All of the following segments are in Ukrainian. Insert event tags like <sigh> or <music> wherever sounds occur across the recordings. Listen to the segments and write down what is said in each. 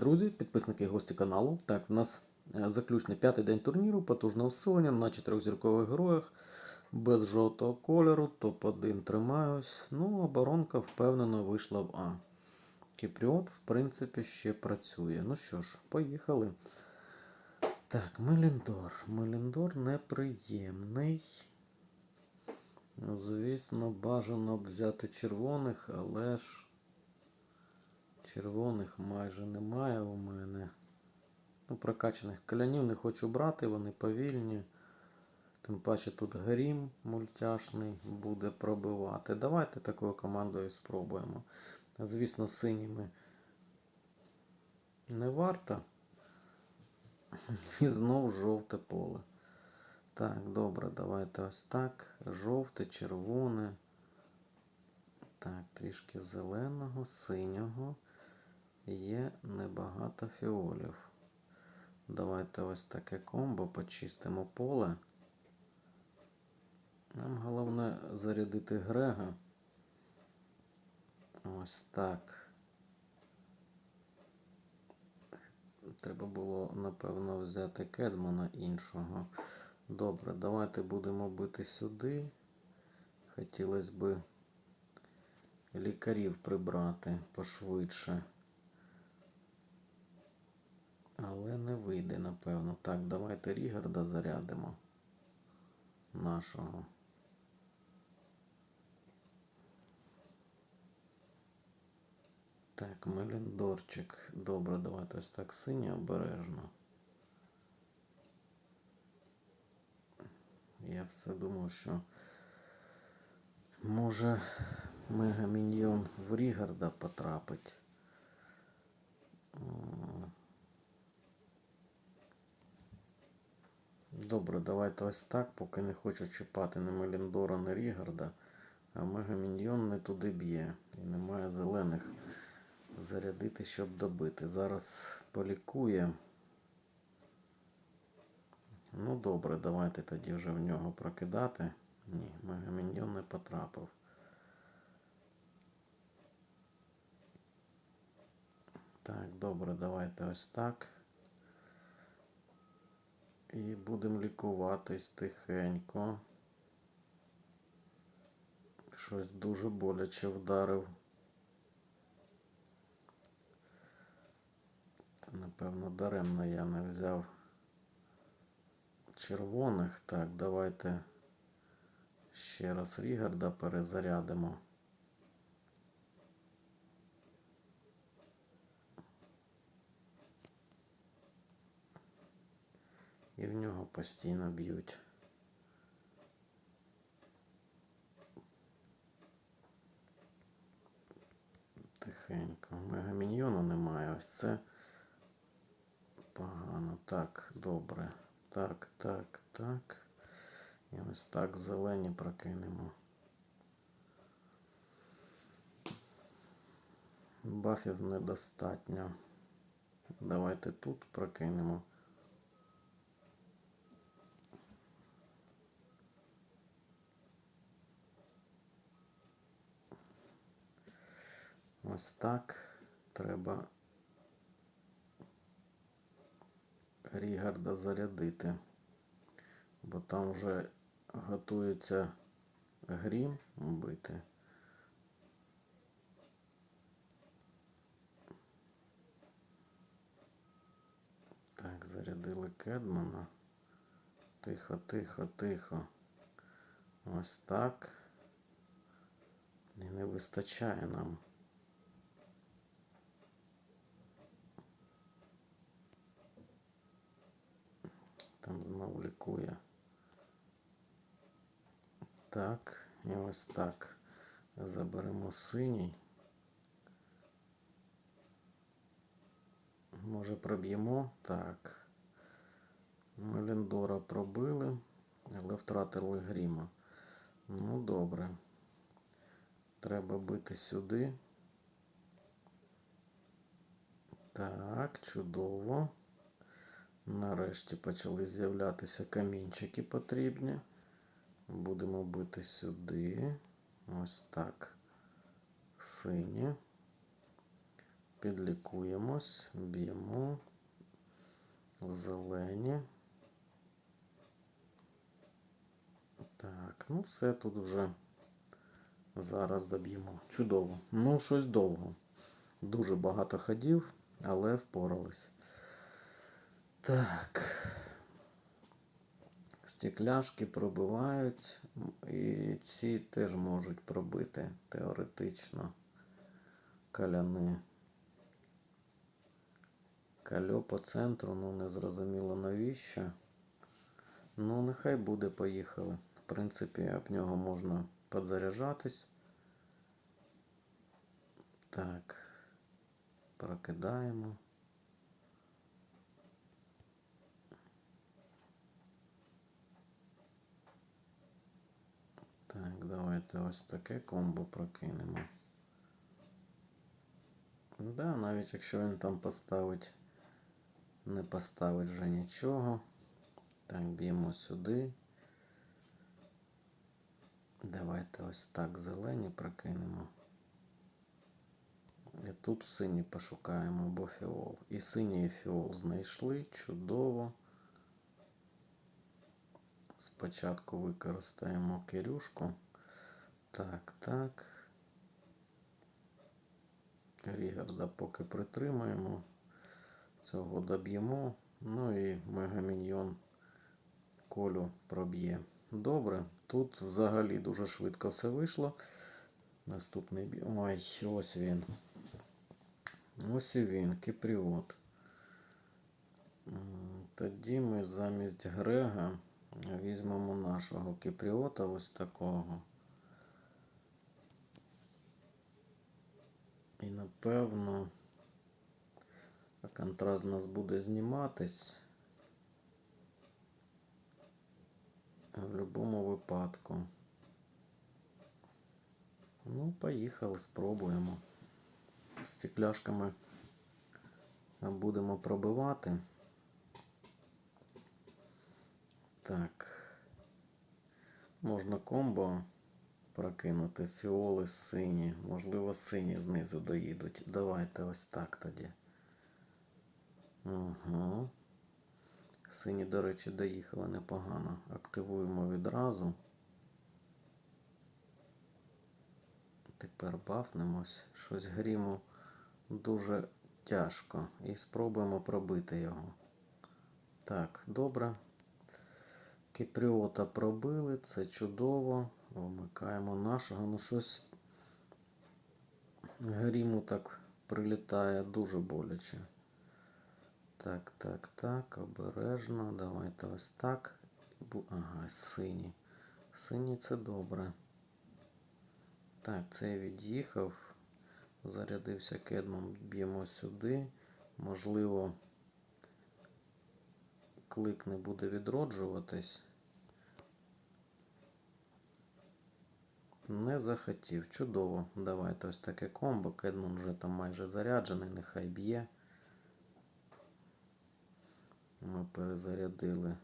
друзі, підписники і гості каналу. Так, в нас е, заключний п'ятий день турніру, потужне усилення на чотирьохзіркових героях. Без жовтого кольору, топ-1 тримаюсь. Ну, оборонка впевнено вийшла в А. Кіпріот, в принципі, ще працює. Ну що ж, поїхали. Так, Меліндор. Меліндор неприємний. Звісно, бажано взяти червоних, але ж червоних майже немає у мене. Ну, прокачаних калянів не хочу брати, вони повільні. Тим паче тут грім мультяшний буде пробивати. Давайте такою командою спробуємо. Звісно, синіми не варто. І знов жовте поле. Так, добре, давайте ось так. Жовте, червоне. Так, трішки зеленого, синього. Є небагато фіолів. Давайте ось таке комбо, почистимо поле. Нам головне зарядити Грега. Ось так. Треба було, напевно, взяти Кедмана іншого. Добре, давайте будемо бити сюди. Хотілося би лікарів прибрати пошвидше. Але не вийде, напевно. Так, давайте Рігарда зарядимо. Нашого. Так, Меліндорчик. Добре, давайте ось так синє обережно. Я все думав, що може Мегаміньйон в Рігарда потрапить. Добре, давайте ось так, поки не хочу чіпати ні Меліндора, ні Рігарда, а Мегаміньйон не туди б'є. І немає зелених зарядити, щоб добити. Зараз полікує. Ну добре, давайте тоді вже в нього прокидати. Ні, Мегаміньйон не потрапив. Так, добре, давайте ось так. І будемо лікуватись тихенько. Щось дуже боляче вдарив. Це, напевно, даремно я не взяв червоних. Так, давайте ще раз Рігарда перезарядимо. І в нього постійно б'ють. Тихенько. Мегаміньйона немає. Ось це погано. Так, добре. Так, так, так. І ось так зелені прокинемо. Бафів недостатньо. Давайте тут прокинемо. Ось так. Треба Рігарда зарядити. Бо там вже готується грім бити. Так, зарядили Кедмана. Тихо, тихо, тихо. Ось так. І не вистачає нам. Там знову лікує. Так, і ось так. Заберемо синій. Може проб'ємо? Так. Меліндора пробили, але втратили гріма. Ну, добре. Треба бити сюди. Так, чудово. Нарешті почали з'являтися камінчики потрібні. Будемо бити сюди. Ось так. Синє. Підлікуємось, б'ємо. Зелені. Так, ну все тут вже зараз доб'ємо. Чудово. Ну, щось довго. Дуже багато ходів, але впорались. Так. Стекляшки пробивають, і ці теж можуть пробити теоретично каляни. Кальо по центру, ну не зрозуміло навіщо. Ну, нехай буде, поїхали. В принципі, об нього можна підзаряджатись. Так, прокидаємо. Так, давайте ось таке комбо прокинемо. Да, навіть якщо він там поставить, не поставить вже нічого. Так, б'ємо сюди. Давайте ось так зелені прокинемо. І тут сині пошукаємо, бо фіол. І синій фіол знайшли. Чудово. Спочатку використаємо кирюшку. Так, так. Рігарда поки притримаємо. Цього доб'ємо. Ну і мегаміньйон колю проб'є. Добре, тут взагалі дуже швидко все вийшло. Наступний бій. Ой, ось він. Ось і він, кіпріот. Тоді ми замість Грега візьмемо нашого кіпріота ось такого. І напевно контраст у нас буде зніматись. В будь-якому випадку. Ну, поїхали, спробуємо. Стекляшками будемо пробивати. Так. Можна комбо прокинути. Фіоли сині. Можливо, сині знизу доїдуть. Давайте ось так тоді. Угу. Сині, до речі, доїхали непогано. Активуємо відразу. Тепер бафнемось. Щось гріму дуже тяжко. І спробуємо пробити його. Так, добре. Кіпріота пробили, це чудово. Вмикаємо нашого. Ну щось гріму так прилітає дуже боляче. Так, так, так, обережно. Давайте ось так. Ага, сині. Сині це добре. Так, це від'їхав. Зарядився кедмом, б'ємо сюди. Можливо, клик не буде відроджуватись. Не захотів. Чудово. Давайте ось таке комбо. Кедмон вже там майже заряджений, нехай б'є. Ми перезарядили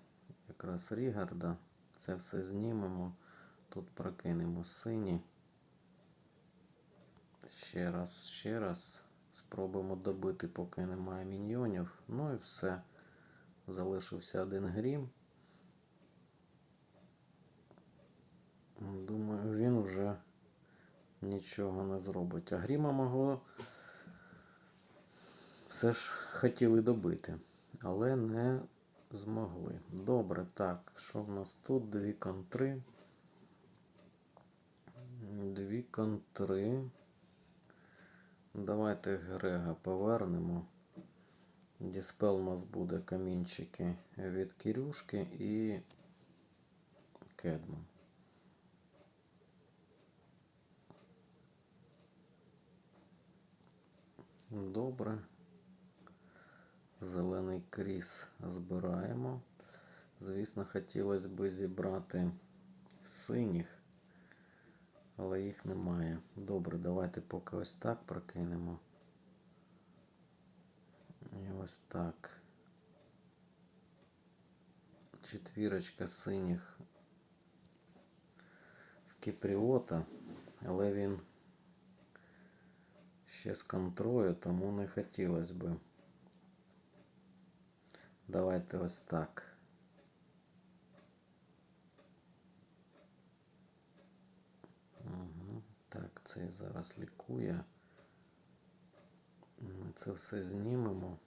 якраз Рігарда. Це все знімемо. Тут прокинемо сині. Ще раз, ще раз. Спробуємо добити, поки немає міньйонів. Ну і все. Залишився один грім. Думаю, він вже нічого не зробить. А гріма мого все ж хотіли добити, але не змогли. Добре, так, що в нас тут? Дві контри. Дві контри. Давайте Грега повернемо. Діспел у нас буде камінчики від Кирюшки і Кедман. Добре. Зелений кріс збираємо. Звісно, хотілося б зібрати синіх, але їх немає. Добре, давайте поки ось так прокинемо. І ось так. Четвірочка синіх в Кіпріота, але він ще з контрою, тому не хотілося би. Давайте ось так. Угу. Так, цей зараз лікує. Ми це все знімемо.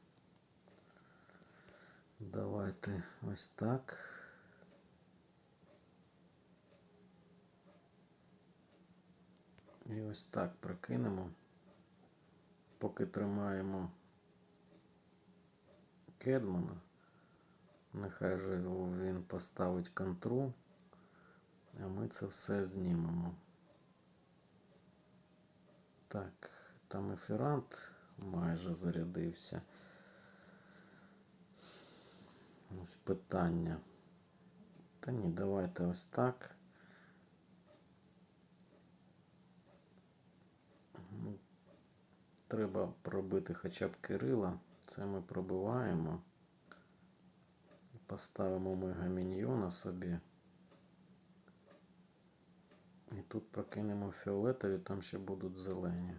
Давайте ось так. І ось так прокинемо. Поки тримаємо Кедмана. Нехай же він поставить контру, а ми це все знімемо. Так, там ефірант майже зарядився. Ось питання. Та ні, давайте ось так. Треба пробити хоча б Кирила. Це ми пробиваємо. Поставимо мегаміньйона собі. І тут прокинемо фіолетові, там ще будуть зелені.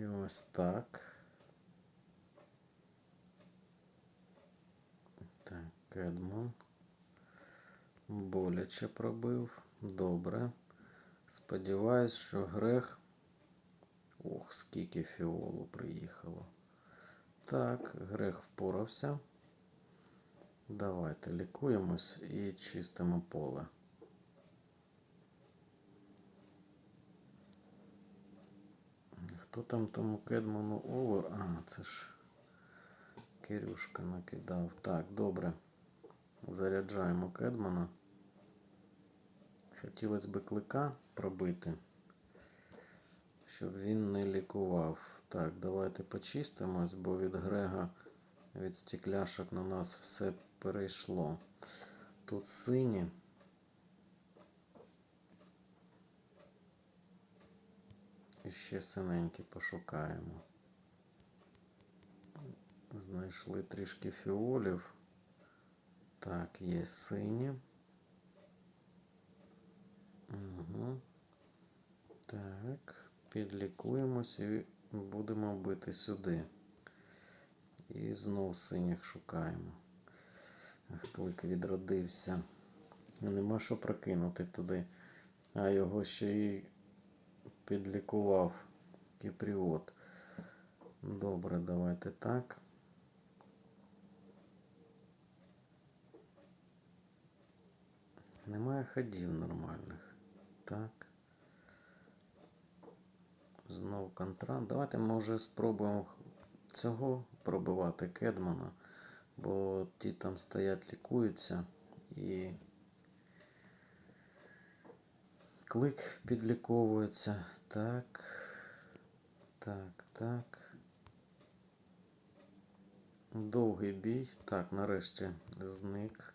І ось так. Так, Кедмон. Боляче пробив. Добре. Сподіваюсь, що грех. Ох, скільки фіолу приїхало. Так, грех впорався. Давайте лікуємось і чистимо поле. Хто там тому Кедману овер? А, це ж Кирюшка накидав. Так, добре. Заряджаємо Кедмана. Хотілося б клика пробити, щоб він не лікував. Так, давайте почистимось, бо від Грега від стекляшок на нас все перейшло. Тут сині. І ще синенькі пошукаємо. Знайшли трішки фіолів. Так, є сині. Угу. Так, підлікуємось і будемо бити сюди. І знов синіх шукаємо. Клик відродився. Нема що прокинути туди. А його ще й підлікував кіпріот. Добре, давайте так. Немає ходів нормальних. Так. Знов контрант. Давайте, може, спробуємо цього пробивати Кедмана, бо ті там стоять, лікуються і клик підліковується. Так. Так, так. Довгий бій. Так, нарешті зник.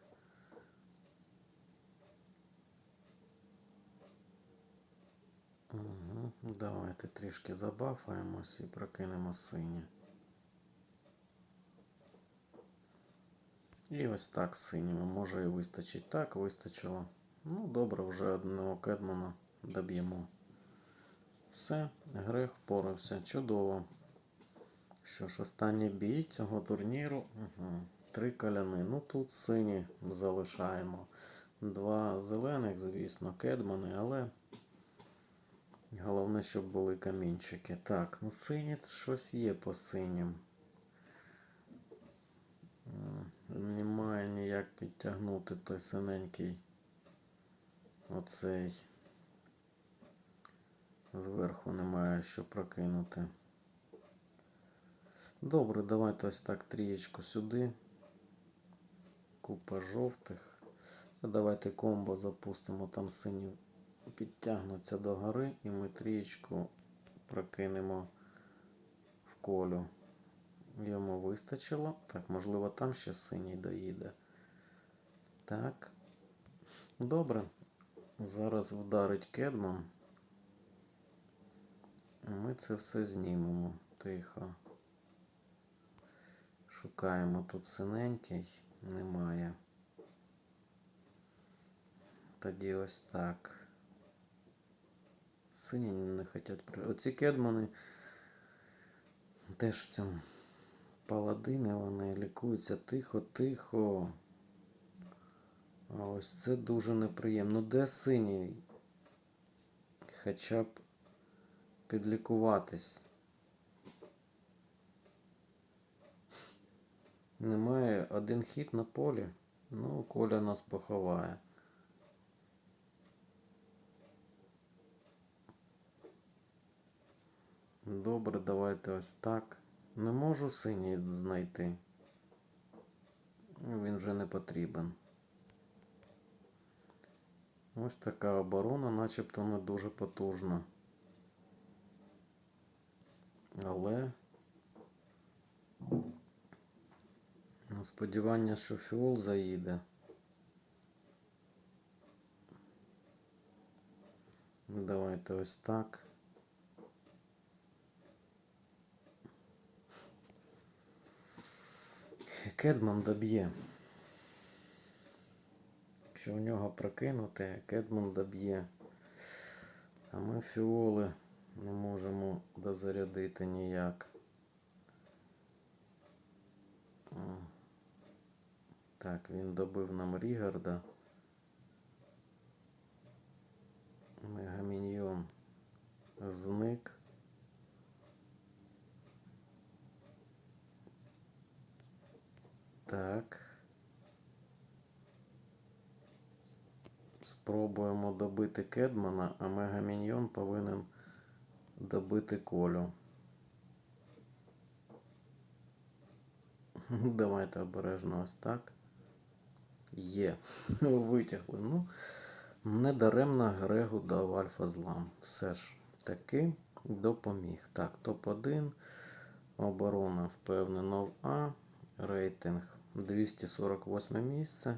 Угу. Давайте трішки забафаємось і прокинемо сині. І ось так синіми. Може і вистачить. Так, вистачило. Ну, добре, вже одного кедмана доб'ємо. Все, грех впорався. Чудово. Що ж, останній бій цього турніру. Угу. Три каляни. Ну тут сині залишаємо. Два зелених, звісно, кедмани, але головне, щоб були камінчики. Так, ну сині щось є по синім. Немає ніяк підтягнути той синенький оцей. Зверху немає що прокинути. Добре, давайте ось так трієчку сюди. Купа жовтих. Давайте комбо запустимо, там сині підтягнуться до гори і ми трієчку прокинемо в колю. Йому вистачило. Так, можливо, там ще синій доїде. Так. Добре. Зараз вдарить кедман. Ми це все знімемо. Тихо. Шукаємо тут синенький. Немає. Тоді ось так. Сині не хочуть. при- Оці кедмани теж в цьому паладини, вони лікуються тихо-тихо. А ось це дуже неприємно. Де синій? Хоча б підлікуватись. Немає один хід на полі. Ну, Коля нас поховає. Добре, давайте ось так. Не можу синій знайти. Він вже не потрібен. Ось така оборона, начебто не дуже потужна. Але сподівання, що фіол заїде. Давайте ось так. Кедман доб'є. Якщо в нього прокинути, Кедман доб'є. А ми фіоли не можемо дозарядити ніяк. Так, він добив нам Рігарда. Мегаміньйон зник. Так. Спробуємо добити Кедмана, а Мегаміньйон повинен добити Колю. <laughs> Давайте обережно ось так. Є. <laughs> Витягли. Ну, недаремно Грегу дав альфа злам. Все ж таки допоміг. Так, топ-1. Оборона впевнено в А. Рейтинг 248 місце.